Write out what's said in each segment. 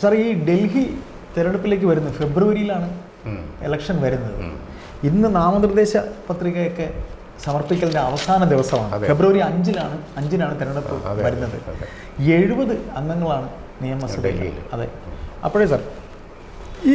Sir ഈ ഡൽഹി തെരഞ്ഞെടുപ്പിലേക്ക് വരുന്നത് ഫെബ്രുവരിയിലാണ് election election വരുന്നത്. ഇന്ന് നാമനിർദ്ദേശ പത്രികയൊക്കെ സമർപ്പിക്കലിന്റെ അവസാന ദിവസമാണ്. ഫെബ്രുവരി അഞ്ചിലാണ് അഞ്ചിനാണ് തിരഞ്ഞെടുപ്പ് വരുന്നത്. എഴുപത് അംഗങ്ങളാണ് നിയമസഭയിൽ. അതെ. അപ്പോഴേ സാർ ഈ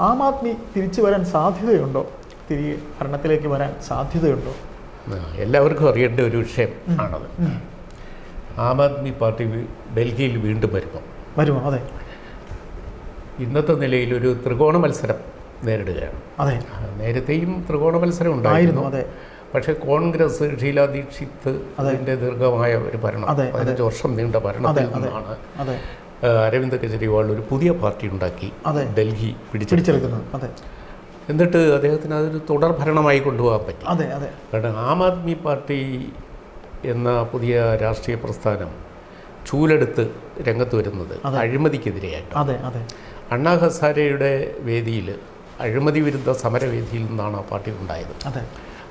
ആം ആദ്മി തിരിച്ചു വരാൻ സാധ്യതയുണ്ടോ? തിരികെ ഭരണത്തിലേക്ക് വരാൻ സാധ്യതയുണ്ടോ? എല്ലാവർക്കും അറിയേണ്ട ഒരു വിഷയം ആണത്. ആം ആദ്മി പാർട്ടി ഡൽഹിയിൽ വീണ്ടും വരുമോ? വരുമോ? അതെ. ഇന്നത്തെ നിലയിൽ ഒരു ത്രികോണ മത്സരം നേരിടുകയാണ്. അതെ. നേരത്തെയും ത്രികോണ മത്സരം ഉണ്ടായിരുന്നു. അതെ. പക്ഷേ കോൺഗ്രസ് ഷീലാ ദീക്ഷിത്ത് അതിന്റെ ദീർഘമായ ഒരു ഭരണം. പതിനഞ്ച് വർഷം നീണ്ട ഭരണത്തിൽ. നിന്നാണ് അരവിന്ദ് കെജ്രിവാൾ ഒരു പുതിയ പാർട്ടി ഉണ്ടാക്കി അതെ. ഡൽഹി പിടിച്ചെടുക്കുന്നത് അതെ. എന്നിട്ട് അദ്ദേഹത്തിന് അതൊരു തുടർ ഭരണമായി കൊണ്ടുപോകാൻ പറ്റി. അതെ അതെ. കാരണം ആം ആദ്മി പാർട്ടി എന്ന പുതിയ രാഷ്ട്രീയ പ്രസ്ഥാനം ചൂലെടുത്ത് രംഗത്ത് വരുന്നത്. അഴിമതിക്കെതിരെയായിട്ട് അതെ അതെ. അണ്ണാ ഹസാരയുടെ വേദിയിൽ അഴിമതി വിരുദ്ധ സമരവേദിയിൽ നിന്നാണ് ആ പാർട്ടി ഉണ്ടായത്. അതെ.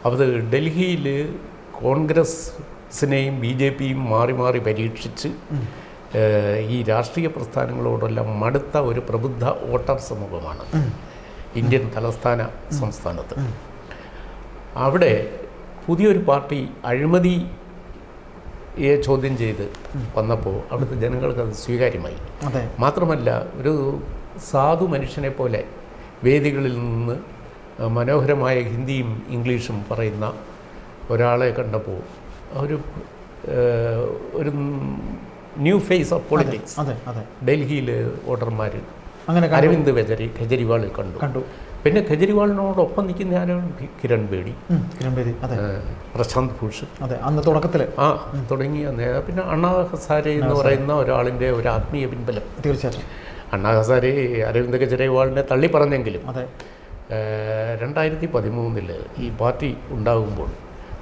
അത് ഡൽഹിയിൽ കോൺഗ്രസിനെയും ബി ജെ പിയും മാറി മാറി പരീക്ഷിച്ച് ഈ രാഷ്ട്രീയ പ്രസ്ഥാനങ്ങളോടെല്ലാം മടുത്ത ഒരു പ്രബുദ്ധ വോട്ടർ സമൂഹമാണ് ഇന്ത്യൻ തലസ്ഥാന സംസ്ഥാനത്ത്. അവിടെ പുതിയൊരു പാർട്ടി അഴിമതിയെ ചോദ്യം ചെയ്ത് വന്നപ്പോൾ അവിടുത്തെ ജനങ്ങൾക്ക് അത്. സ്വീകാര്യമായി മാത്രമല്ല ഒരു സാധു മനുഷ്യനെ പോലെ വേദികളിൽ നിന്ന് മനോഹരമായ ഹിന്ദിയും ഇംഗ്ലീഷും പറയുന്ന ഒരാളെ കണ്ടപ്പോൾ ഒരു ഒരു ന്യൂ ഫേസ് ഓഫ് പൊളിറ്റിക്സ് ഡൽഹിയിൽ വോട്ടർമാർ അങ്ങനെ. അരവിന്ദ് കെജരി കെജ്രിവാളിൽ കണ്ടു. കണ്ടു. പിന്നെ കെജ്രിവാളിനോടൊപ്പം നിൽക്കുന്ന ആരാണ്? കിരൺ ബേഡി കിരൺ ബേഡി അതെ. പ്രശാന്ത് ഭൂഷൺ അതെ അന്ന് തുടക്കത്തിൽ ആ തുടങ്ങിയ പിന്നെ അണ്ണാ ഹസാരെ എന്ന് പറയുന്ന ഒരാളിന്റെ ഒരു ആത്മീയ പിൻബലം. തീർച്ചയായിട്ടും. അണ്ണാ ഹസാരി അരവിന്ദ് കെജ്രിവാളിനെ തള്ളി പറഞ്ഞെങ്കിലും രണ്ടായിരത്തി പതിമൂന്നിൽ ഈ പാർട്ടി ഉണ്ടാകുമ്പോൾ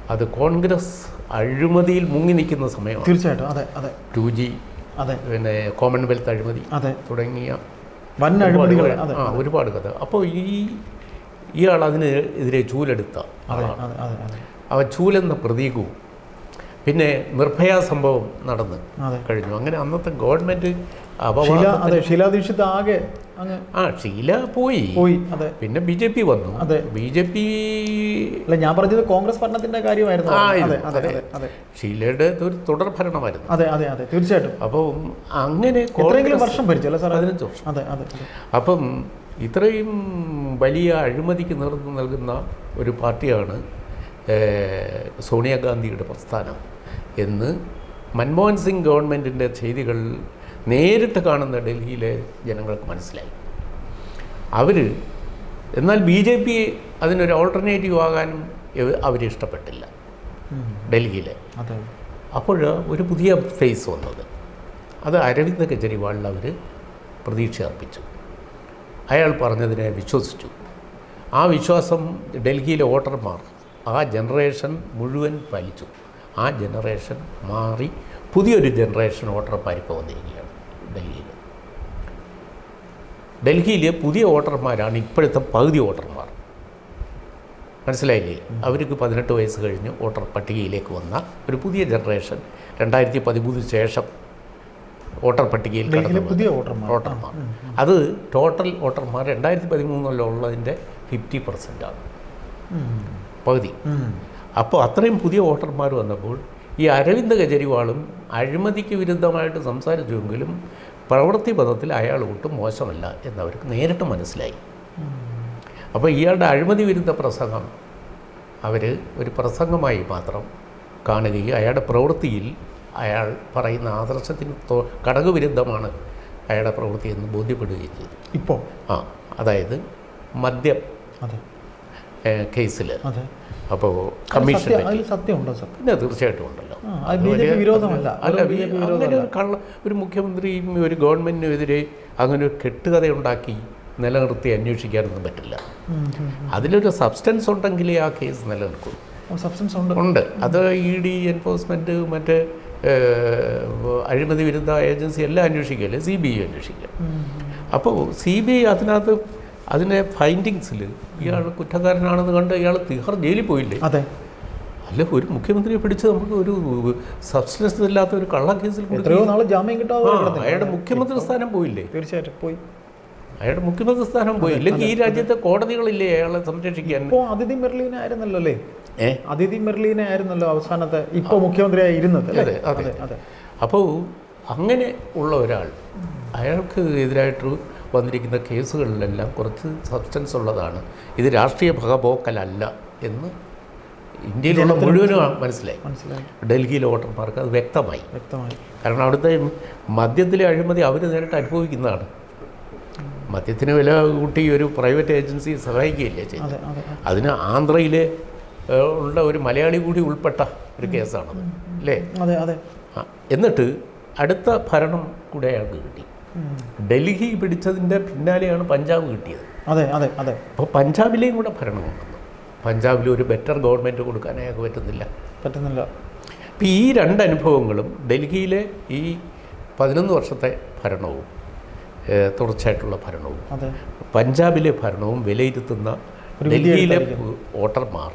അത് കോൺഗ്രസ് അഴിമതിയിൽ മുങ്ങി നിൽക്കുന്ന സമയമാണ്. തീർച്ചയായിട്ടും. അതെ അതെ. ടു ജി അതെ. പിന്നെ കോമൺവെൽത്ത് അഴിമതി അതെ. തുടങ്ങിയ വൻ അഴിമതികൾ. ആ ഒരുപാട് കഥ. അപ്പോൾ ഈ ഇയാൾ അതിന് എതിരെ ചൂലെടുത്ത ആളാണ്. അവ ചൂലെന്ന പ്രതീകവും പിന്നെ നിർഭയ സംഭവം നടന്ന് കഴിഞ്ഞു. അങ്ങനെ അന്നത്തെ ഗവൺമെന്റ് അപവാദ ആകെ ആ ഷീല പോയി. പോയി അതെ. പിന്നെ ബി ജെ പി വന്നു. അതെ. ബി ജെ പി അല്ല ഞാൻ പറഞ്ഞത് കോൺഗ്രസ് ഭരണത്തിന്റെ കാര്യമായിരുന്നു. ഷീലയുടെ ഒരു തുടർ ഭരണമായിരുന്നു. അതെ അതെ അതെ. തീർച്ചയായിട്ടും. അപ്പം അങ്ങനെ വർഷം ഭരിച്ചു അല്ലേ സാർ പതിനഞ്ച് വർഷം. അതെ അതെ. അപ്പം ഇത്രയും വലിയ അഴിമതിക്ക് നേതൃത്വം നൽകുന്ന ഒരു പാർട്ടിയാണ് സോണിയാഗാന്ധിയുടെ പ്രസ്ഥാനം എന്ന് മൻമോഹൻ സിംഗ് ഗവൺമെന്റിന്റെ ചെയ്തികൾ നേരിട്ട് കാണുന്ന ഡൽഹിയിലെ ജനങ്ങൾക്ക് മനസ്സിലായി. അവർ എന്നാൽ ബി ജെ പി അതിനൊരു ഓൾട്ടർനേറ്റീവ് ആകാനും അവർ ഇഷ്ടപ്പെട്ടില്ല ഡൽഹിയിലെ. അപ്പോൾ ഒരു പുതിയ ഫേസ് വന്നത്. അത് അരവിന്ദ് കെജ്രിവാളിൽ അവർ പ്രതീക്ഷ അർപ്പിച്ചു. അയാൾ പറഞ്ഞതിനെ വിശ്വസിച്ചു. ആ വിശ്വാസം ഡൽഹിയിലെ വോട്ടർമാർ ആ ജനറേഷൻ മുഴുവൻ പാലിച്ചു. ആ ജനറേഷൻ മാറി പുതിയൊരു ജനറേഷൻ വോട്ടർ പരിപ്പ് വന്നിരിക്കുകയാണ് ഡൽഹിയിൽ ഡൽഹിയിലെ പുതിയ വോട്ടർമാരാണ് ഇപ്പോഴത്തെ പകുതി വോട്ടർമാർ. മനസ്സിലായില്ലേ? അവർക്ക് പതിനെട്ട് വയസ്സ് കഴിഞ്ഞ് വോട്ടർ പട്ടികയിലേക്ക് വന്ന ഒരു പുതിയ ജനറേഷൻ രണ്ടായിരത്തി പതിമൂന്നിന് ശേഷം വോട്ടർ പട്ടികയിൽ പുതിയ വോട്ടർമാർ. വോട്ടർമാർ. അത് ടോട്ടൽ വോട്ടർമാർ രണ്ടായിരത്തി പതിമൂന്നിലുള്ളതിന്റെ ഫിഫ്റ്റി പെർസെന്റാണ്. ഉം. പകുതി. അപ്പോൾ അത്രയും പുതിയ വോട്ടർമാർ വന്നപ്പോൾ ഈ അരവിന്ദ് കെജ്രിവാളും അഴിമതിക്ക് വിരുദ്ധമായിട്ട് സംസാരിച്ചുവെങ്കിലും പ്രവൃത്തി പദത്തിൽ അയാൾ ഒട്ടും മോശമല്ല എന്നവർക്ക് നേരിട്ട് മനസ്സിലായി. അപ്പോൾ ഇയാളുടെ അഴിമതി വിരുദ്ധ പ്രസംഗം അവർ ഒരു പ്രസംഗമായി മാത്രം കാണുകയും അയാളുടെ പ്രവൃത്തിയിൽ അയാൾ പറയുന്ന ആദർശത്തിന് ഘടകവിരുദ്ധമാണ് അയാളുടെ പ്രവൃത്തി എന്ന് ബോധ്യപ്പെടുകയും ചെയ്തു. ഇപ്പോൾ ആ അതായത് മദ്യം. അതെ. കേസിൽ അപ്പോൾ കമ്മീഷൻ സത്യമുണ്ടോ സർ പിന്നെ തീർച്ചയായിട്ടും ഉണ്ടല്ലോ. വിരോധമല്ല. അല്ല അങ്ങനെ ഒരു കള്ള ഒരു മുഖ്യമന്ത്രിയും ഒരു അങ്ങനെ ഒരു കെട്ടുകഥയുണ്ടാക്കി നിലനിർത്തി അന്വേഷിക്കാനൊന്നും പറ്റില്ല. അതിലൊരു സബ്സ്റ്റൻസ് ഉണ്ടെങ്കിലേ ആ കേസ് നിലനിൽക്കൂ. സബ്സ്റ്റൻസ് ഉണ്ട്. ഉണ്ട്. അത് ഇ ഡി എൻഫോഴ്സ്മെന്റ് മറ്റേ അഴിമതി വിരുദ്ധ ഏജൻസി എല്ലാം അന്വേഷിക്കുകയല്ലേ? സി ബി ഐ അന്വേഷിക്കുക. അപ്പോൾ സി ബി ഐ അതിനകത്ത് അതിന്റെ ഫൈൻഡിങ്സിൽ ഇയാൾ കുറ്റക്കാരനാണെന്ന് കണ്ട് ഇയാൾ തിഹർ ജയിലിൽ പോയില്ലേ? അതെ. അല്ല ഒരു മുഖ്യമന്ത്രിയെ പിടിച്ച് നമുക്ക് ഒരു സബ്സ്റ്റൻസ് ഇല്ലാത്ത ഒരു കള്ള കേസിൽ അയാളുടെ മുഖ്യമന്ത്രി സ്ഥാനം പോയില്ലേ? തീർച്ചയായിട്ടും പോയി. അയാളുടെ മുഖ്യമന്ത്രി സ്ഥാനം പോയി. ഇല്ലെങ്കിൽ ഈ രാജ്യത്തെ കോടതികളില്ലേ അയാളെ സംരക്ഷിക്കാൻ? ഇപ്പോ അതിഥി മെർലീനെ ആയിരുന്നല്ലോ അല്ലേ? അതിഥി മെർലീനെ ആയിരുന്നല്ലോ അവസാനത്തെ ഇപ്പൊ മുഖ്യമന്ത്രിയായി ഇരുന്നത് അതെ. അതെ. അതെ അപ്പോൾ അങ്ങനെ ഉള്ള ഒരാൾ അയാൾക്ക് എതിരായിട്ട് വന്നിരിക്കുന്ന കേസുകളിലെല്ലാം കുറച്ച് സബ്സ്റ്റൻസ് ഉള്ളതാണ്. ഇത് രാഷ്ട്രീയ ഭഗപോക്കലല്ല എന്ന് ഇന്ത്യയിലുള്ള മുഴുവനും മനസ്സിലായി. മനസ്സിലായി. ഡൽഹിയിലെ വോട്ടർമാർക്ക് അത് വ്യക്തമായി. വ്യക്തമായി. കാരണം അവിടുത്തെ മദ്യത്തിലെ അഴിമതി അവർ നേരിട്ട് അനുഭവിക്കുന്നതാണ്. മദ്യത്തിന് വില കൂട്ടി ഒരു പ്രൈവറ്റ് ഏജൻസി സഹായിക്കുകയില്ലേ ചെയ്യുന്നത് അതെ അതെ അതെ. അതിന് ആന്ധ്രയിലെ ഉള്ള ഒരു മലയാളി കൂടി ഉൾപ്പെട്ട ഒരു കേസാണത്. അല്ലേ? അതെ അതെ. എന്നിട്ട് അടുത്ത ഭരണം കൂടെ അയാൾക്ക് കിട്ടി. ഡൽഹി പിടിച്ചതിന്റെ പിന്നാലെയാണ് പഞ്ചാബ് കിട്ടിയത്. അതെ അതെ അതെ. അപ്പോൾ പഞ്ചാബിലെയും കൂടെ ഭരണം കൊണ്ടുവന്നു പഞ്ചാബിൽ ഒരു ബെറ്റർ ഗവൺമെന്റ് കൊടുക്കാൻ അയാൾക്ക് പറ്റുന്നില്ല. പറ്റുന്നില്ല. അപ്പോൾ ഈ രണ്ട് അനുഭവങ്ങളും ഡൽഹിയിലെ ഈ പതിനൊന്ന് വർഷത്തെ ഭരണവും തുടർച്ചയായിട്ടുള്ള ഭരണവും പഞ്ചാബിലെ ഭരണവും വിലയിരുത്തുന്ന ഡൽഹിയിലെ വോട്ടർമാർ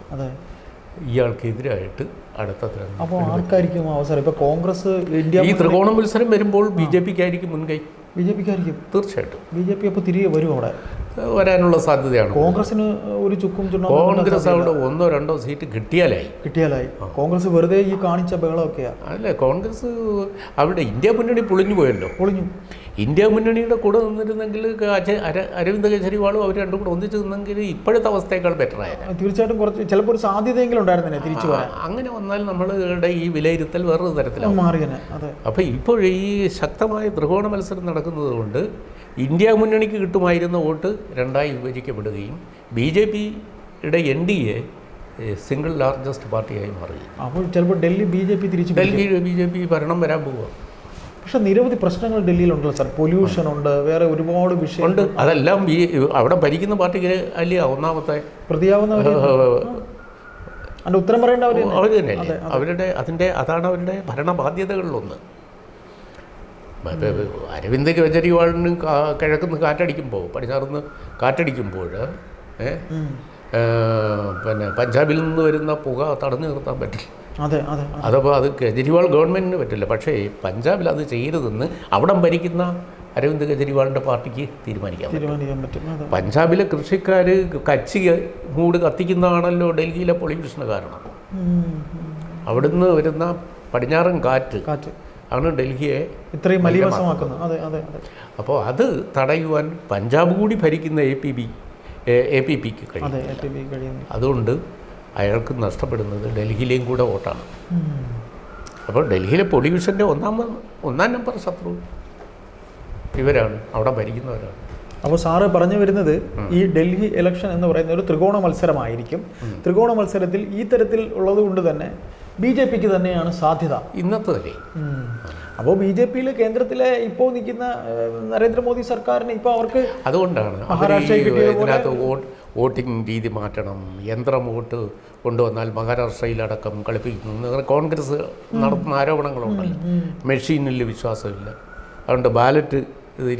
ഇയാൾക്കെതിരായിട്ട് അടുത്ത അപ്പോൾ ആർക്കായിരിക്കും അവസരം? ഇപ്പോൾ കോൺഗ്രസ് ഇന്ത്യ ഈ ത്രികോണ മത്സരം വരുമ്പോൾ ബി ജെ പിക്കായിരിക്കും മുൻകൈ. ബി ജെ പിക്കായിരിക്കും തീർച്ചയായിട്ടും. ബി ജെ പി അപ്പോൾ തിരികെ വരും അവിടെ? വരാനുള്ള സാധ്യതയാണ്. കോൺഗ്രസിന് ഒരു ചുക്കും കോൺഗ്രസ് അവിടെ ഒന്നോ രണ്ടോ സീറ്റ് കിട്ടിയാലായി. കിട്ടിയാലായി. കോൺഗ്രസ് വെറുതെ ഈ കാണിച്ച ബഹളമൊക്കെയാണ് അല്ലേ കോൺഗ്രസ് അവിടെ ഇന്ത്യ മുന്നണി പൊളിഞ്ഞു പോയല്ലോ. പൊളിഞ്ഞു. ഇന്ത്യ മുന്നണിയുടെ കൂടെ നിന്നിരുന്നെങ്കിൽ അരവിന്ദ് കെജ്രിവാളും അവർ രണ്ടും കൂടെ ഒന്നിച്ച് നിന്നെങ്കിൽ ഇപ്പോഴത്തെ അവസ്ഥയേക്കാൾ ബെറ്റർ ആയത് തീർച്ചയായിട്ടും കുറച്ച് ചിലപ്പോൾ ഒരു സാധ്യതയെങ്കിലും ഉണ്ടായിരുന്നു തിരിച്ചു വരാൻ. അങ്ങനെ വന്നാൽ നമ്മളുടെ ഈ വിലയിരുത്തൽ വേറൊരു തരത്തിലാണ് മാറിയനെ അതെ. അപ്പോൾ ഇപ്പോൾ ഈ ശക്തമായ ത്രികോണ മത്സരം നടക്കുന്നത് കൊണ്ട് ഇന്ത്യ മുന്നണിക്ക് കിട്ടുമായിരുന്ന വോട്ട് രണ്ടായി വിഭജിക്കപ്പെടുകയും ബി ജെ പിയുടെ N D A single largest പാർട്ടിയായി മാറുകയും അപ്പോൾ ചിലപ്പോൾ ഡൽഹി ബി ജെ പി തിരിച്ചു ഡൽഹി ബി ജെ പി ഭരണം വരാൻ പോവുക പക്ഷെ നിരവധി പ്രശ്നങ്ങൾ ഡൽഹിയിലുണ്ടല്ലോ സാർ. പൊല്യൂഷൻ ഉണ്ട് വേറെ ഒരുപാട് വിഷയമുണ്ട് അതെല്ലാം ബി അവിടെ ഭരിക്കുന്ന പാർട്ടിക്ക് അല്ലേ ഒന്നാമത്തെ? പ്രതിയാവുന്നവർ അതിന്റെ ഉത്തരം പറയേണ്ട അവർ തന്നെ അവരുടെ അതിന്റെ അതാണ് അവരുടെ ഭരണബാധ്യതകളിലൊന്ന് ഇപ്പൊ അരവിന്ദ് കെജ്രിവാളിന് കിഴക്കുനിന്ന് കിഴക്കുന്ന് കാറ്റടിക്കുമ്പോൾ പടിഞ്ഞാറുനിന്ന് കാറ്റടിക്കുമ്പോൾ പിന്നെ പഞ്ചാബിൽ നിന്ന് വരുന്ന പുക തടഞ്ഞു നിർത്താൻ പറ്റില്ല. അതെ അതെ അതപ്പോൾ അത് കെജ്രിവാൾ ഗവൺമെന്റിന് പറ്റില്ല. പക്ഷേ പഞ്ചാബിൽ അത് ചെയ്യരുതെന്ന് അവിടം ഭരിക്കുന്ന അരവിന്ദ് കെജ്രിവാളിന്റെ പാർട്ടിക്ക് തീരുമാനിക്കാം തീരുമാനിക്കാൻ പറ്റും. പഞ്ചാബിലെ കൃഷിക്കാർ കച്ചി മൂട് കത്തിക്കുന്നതാണല്ലോ ഡൽഹിയിലെ പൊളിറ്റീഷന് കാരണം. അവിടുന്ന് വരുന്ന പടിഞ്ഞാറൻ കാറ്റ് കാറ്റ്. ആണ് ഡൽഹിയെ ഇത്രയും മലീവസമാക്കുന്നത് അതെ അതെ അപ്പോൾ അത് തടയുവാൻ പഞ്ചാബ് കൂടി ഭരിക്കുന്ന A P B A P പിക്ക് കഴിയും. അതുകൊണ്ട് അയാൾക്ക് നഷ്ടപ്പെടുന്നത് ഡൽഹിയിലെയും കൂടെ വോട്ടാണ്. അപ്പോൾ ഡൽഹിയിലെ പൊല്യൂഷന്റെ ഒന്നാം ഒന്നാം നമ്പർ ശത്രു ഇവരാണ് അവിടെ ഭരിക്കുന്നവരാണ്. അപ്പോൾ സാറ് പറഞ്ഞു വരുന്നത് ഈ ഡൽഹി ഇലക്ഷൻ എന്ന് പറയുന്ന ഒരു ത്രികോണ മത്സരമായിരിക്കും. ത്രികോണ മത്സരത്തിൽ ഈ തരത്തിൽ ഉള്ളത് കൊണ്ട് തന്നെ ബി ജെ പിക്ക് തന്നെയാണ് സാധ്യത. ഇന്നത്തെ അപ്പോൾ ബി ജെ പിയിൽ കേന്ദ്രത്തിലെ ഇപ്പോൾ നിൽക്കുന്ന നരേന്ദ്രമോദി സർക്കാരിന് ഇപ്പോൾ അവർക്ക് അതുകൊണ്ടാണ്. ഇതിനകത്ത് വോട്ടിംഗ് രീതി മാറ്റണം. യന്ത്രം വോട്ട് കൊണ്ടുവന്നാൽ മഹാരാഷ്ട്രയിലടക്കം കളിപ്പിക്കുന്നു കോൺഗ്രസ് നടത്തുന്ന ആരോപണങ്ങളുണ്ടല്ലോ. മെഷീനിൽ വിശ്വാസമില്ല. അതുകൊണ്ട് ബാലറ്റ്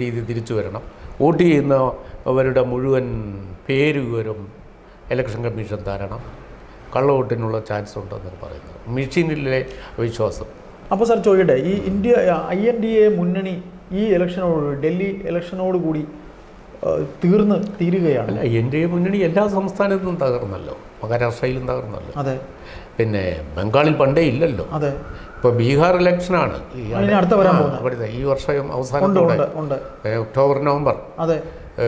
രീതി തിരിച്ചു വരണം. വോട്ട് ചെയ്യുന്നവരുടെ മുഴുവൻ പേര് വിവരം ഇലക്ഷൻ കമ്മീഷൻ തരണം. കള്ളവോട്ടിനുള്ള ചാൻസ് ഉണ്ടെന്ന് പറയുന്നത്. മെഷീനിലെ വിശ്വാസം. അപ്പോൾ സാർ ചോദിക്കട്ടെ ഈ India I N D A മുന്നണി ഈ ഇലക്ഷനോട് ഡൽഹി ഇലക്ഷനോട് കൂടി തീർന്ന് തീരുകയാണ്. അല്ല എൻ ഡി എ മുന്നണി എല്ലാ സംസ്ഥാനത്തും തകർന്നല്ലോ. മഹാരാഷ്ട്രയിലും തകർന്നല്ലോ. അതെ. പിന്നെ ബംഗാളിൽ പണ്ടേ ഇല്ലല്ലോ. അതെ. ഇപ്പോൾ ബീഹാർ ഇലക്ഷനാണ്. അടുത്ത വരാൻ ഈ വർഷം അവസാനം അവസാനത്തോടെ ഒക്ടോബർ നവംബർ. അതെ.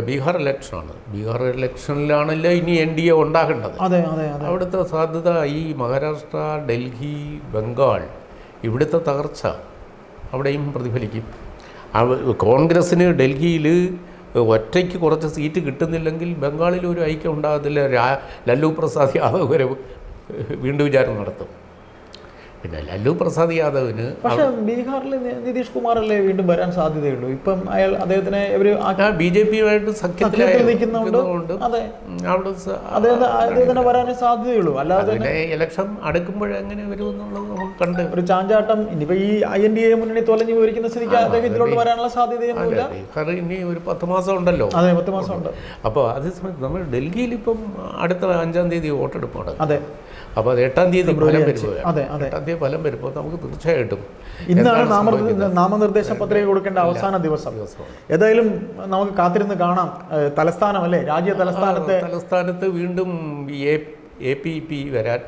ബീഹാർ ഇലക്ഷനാണ്. ബീഹാർ ഇലക്ഷനിലാണല്ലോ ഇനി എൻ ഡി എ ഉണ്ടാകേണ്ടത്. അവിടുത്തെ സാധ്യത ഈ മഹാരാഷ്ട്ര ഡൽഹി ബംഗാൾ ഇവിടുത്തെ തകർച്ച അവിടെയും പ്രതിഫലിക്കും. കോൺഗ്രസ്സിന് ഡൽഹിയിൽ ഒറ്റയ്ക്ക് കുറച്ച് സീറ്റ് കിട്ടുന്നില്ലെങ്കിൽ ബംഗാളിൽ ഒരു ഐക്യം ഉണ്ടാകത്തില്ല. രാ ലല്ലു പ്രസാദ് യാദവ് വരെ വീണ്ടും വിചാരം നടത്തും. പിന്നെ ലല്ലു പ്രസാദ് യാദവിന് പക്ഷേ ബീഹാറിൽ നിതീഷ് കുമാറല്ലേ വീണ്ടും വരാൻ സാധ്യതയുള്ളൂ? ഇപ്പം അയാൾ അദ്ദേഹത്തിനെ ബി ജെ പിയുമായിട്ട് സഖ്യത്തിൽ നിൽക്കുന്നതുകൊണ്ട് അതെ. അവിടെ അദ്ദേഹത്തിന് വരാനേ സാധ്യതയുള്ളൂ. അല്ലാതെ ഇലക്ഷൻ ഇലക്ഷൻ അടുക്കുമ്പോഴെങ്ങനെ വരുമെന്നുള്ളത് നമുക്ക് കണ്ട് ഒരു ചാഞ്ചാട്ടം ഇനിയിപ്പോ ഈ ഐ എൻ ഡി എ മുന്നണി തൊലഞ്ഞു പോയിരിക്കുന്ന സ്ഥിതിക്ക് അദ്ദേഹം ഇതിലോട്ട് വരാനുള്ള സാധ്യതയൊന്നുമില്ല. ബീഹാർ ഇനി ഒരു പത്ത് മാസം ഉണ്ടല്ലോ അതെ പത്ത് മാസം ഉണ്ട് അപ്പോൾ അതേ സമയത്ത് നമ്മൾ ഡൽഹിയിൽ ഇപ്പം അടുത്ത അഞ്ചാം തീയതി വോട്ടെടുപ്പാണ്. അതെ. അപ്പോൾ അത് എട്ടാം തീയതി ഫലം വരുമ്പോൾ അതെ. എട്ടാം തീയതി ഫലം വരുമ്പോൾ നമുക്ക് തീർച്ചയായിട്ടും ഇന്നാണ്? നാമനിർദ്ദേശ പത്രിക കൊടുക്കേണ്ട അവസാന ദിവസം. ഏതായാലും നമുക്ക് കാത്തിരുന്ന് കാണാം. തലസ്ഥാനം അല്ലേ രാജ്യ തലസ്ഥാനത്തെ തലസ്ഥാനത്ത് വീണ്ടും എ പി പി വരാൻ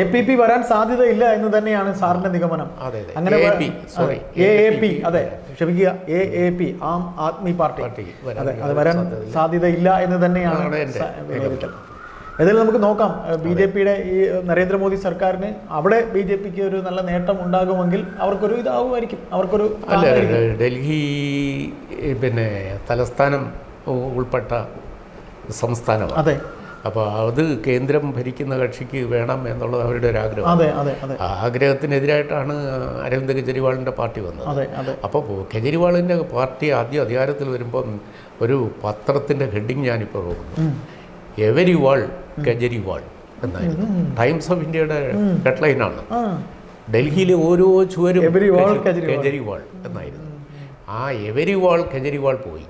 എ പി പി വരാൻ സാധ്യതയില്ല എന്ന് തന്നെയാണ് സാറിന്റെ നിഗമനം. അങ്ങനെ സോറി എ എ പി അതെ. ക്ഷമിക്കുക. A A P Aam Aadmi party. അതെ അത് വരാൻ സാധ്യതയില്ല എന്ന് തന്നെയാണ് വിലയിരുത്തൽ ഏതായാലും നമുക്ക് നോക്കാം. ബി ജെ പിയുടെ ഈ നരേന്ദ്രമോദി സർക്കാരിന് അവിടെ ബി ജെ പിക്ക് ഒരു നല്ല നേട്ടം ഉണ്ടാകുമെങ്കിൽ അവർക്കൊരു ഇതാവുമായിരിക്കും. അവർക്കൊരു അല്ല. ഡൽഹി പിന്നെ തലസ്ഥാനം ഉൾപ്പെട്ട സംസ്ഥാനമാണ്. അതെ. അപ്പോൾ അത് കേന്ദ്രം ഭരിക്കുന്ന കക്ഷിക്ക് വേണം എന്നുള്ളത് അവരുടെ ഒരു ആഗ്രഹം അതെ അതെ ആ ആഗ്രഹത്തിനെതിരായിട്ടാണ് അരവിന്ദ് കെജ്രിവാളിന്റെ പാർട്ടി വന്നത്. അതെ അതെ. അപ്പോൾ കെജ്രിവാളിന്റെ പാർട്ടി ആദ്യം അധികാരത്തിൽ വരുമ്പം ഒരു പത്രത്തിന്റെ ഹെഡിങ് ഞാനിപ്പോൾ നോക്കുന്നു. എവരി വാൾ കെജ്രിവാൾ എന്നായിരുന്നു. ടൈംസ് ഓഫ് ഇന്ത്യയുടെ ഹെഡ്ലൈനാണ്. ആണ് ഡൽഹിയിലെ ഓരോ ചുവരും. കെജ്രിവാൾ. എന്നായിരുന്നു. ആ എവരിവാൾ കെജ്രിവാൾ പോയി.